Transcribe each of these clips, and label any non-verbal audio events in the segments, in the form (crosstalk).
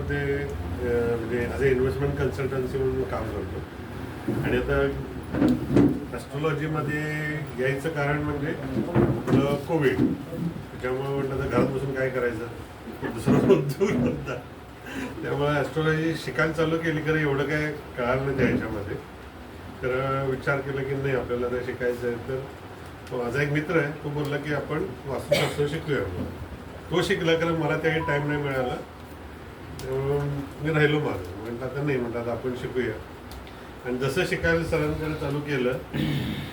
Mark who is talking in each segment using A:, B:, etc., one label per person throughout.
A: ॲस्ट्रोलॉजीमध्ये म्हणजे as a investment consultancy म्हणून काम करतो. आणि आता ॲस्ट्रोलॉजीमध्ये यायचं कारण म्हणजे आपलं कोविड त्यामुळे म्हटलं तर घरात बसून काय करायचं? दुसरं उद्योग त्यामुळे ॲस्ट्रॉलॉजी शिकायला चालू केली खरं एवढं काय कळालं नाही त्या ह्याच्यामध्ये तर विचार केला की नाही आपल्याला ते शिकायचं आहे तर. माझा एक मित्र आहे तो बोलला की आपण वास्तुशास्त्र शिकूया तो शिकला कारण मला त्याही टाईम नाही मिळाला. त्यामुळं मी राहिलो माझं म्हटलं आता नाही म्हटलं आता आपण शिकूया. आणि जसं शिकायला सरांकडे चालू केलं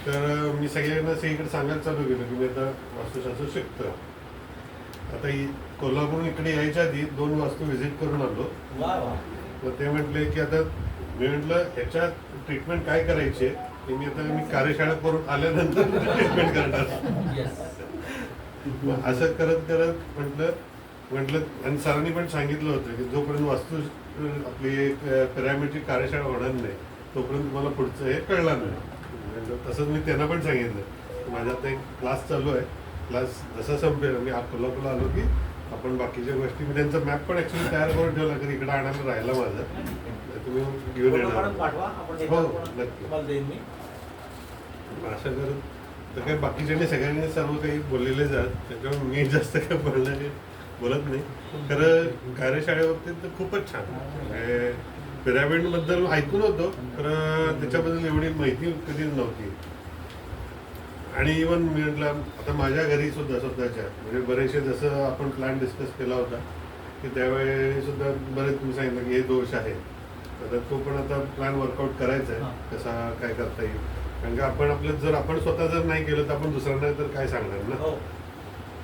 A: तर मी सगळ्यांना सगळीकडे सांगायला चालू केलं की मी आता वास्तुशास्त्र शिकतो आता ही कोल्हापूर इकडे यायच्या आधी दोन वास्तू व्हिजिट करून आलो. मग ते म्हटले की आता मी म्हटलं ह्याच्यात ट्रीटमेंट काय करायची? आहे की मी आता मी कार्यशाळा करून आल्यानंतर (laughs) ट्रीटमेंट करणार.
B: येस
A: मग असं करत करत म्हटलं म्हटलं आणि सरांनी पण सांगितलं होतं की जोपर्यंत वास्तू आपली पिरामिडची कार्यशाळा होणार नाही तोपर्यंत तुम्हाला पुढचं हे कळणार नाही. म्हटलं तसंच मी त्यांना पण सांगितलं. की माझा आता एक क्लास चालू आहे. क्लास जसा संपेल मी कोल्हापूरला आलो की आपण बाकीच्या गोष्टी मी त्यांचा मॅप पण ऍक्च्युली तयार करून ठेवला की इकडे आणायला राहिला माझा. तुम्ही घेऊन येणार. हो, नक्की. असं करत तर काही बाकीच्यांनी सगळ्यांनी सर्व काही बोललेले जात त्याच्यामुळे मी जास्त काही बोलणार बोलत नाही. खरं कार्यशाळेबाबतीत तर खूपच छान. म्हणजे पिरामिडबद्दल ऐकून होतो खरं त्याच्याबद्दल एवढी माहिती कधीच नव्हती. आणि इवन मी म्हटलं आता माझ्या घरी सुद्धा स्वतःच्या म्हणजे बरेचसे जसं आपण प्लॅन डिस्कस केला होता की त्यावेळी सुद्धा बरेच तुम्ही सांगितलं की हे दोष आहे. तर तो पण आता प्लॅन वर्कआउट करायचा. आहे कसा काय करता येईल. कारण की आपण आपलं जर आपण स्वतः जर नाही केलं तर आपण दुसऱ्यांना तर काय सांगणार ना?
B: हो.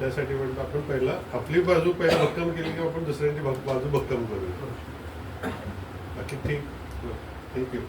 A: त्यासाठी म्हणतो आपण पहिला आपली बाजू पहिला भक्कम केली की आपण दुसऱ्यांची बाजू भक्कम करूया बाकी ठीक. थँक्यू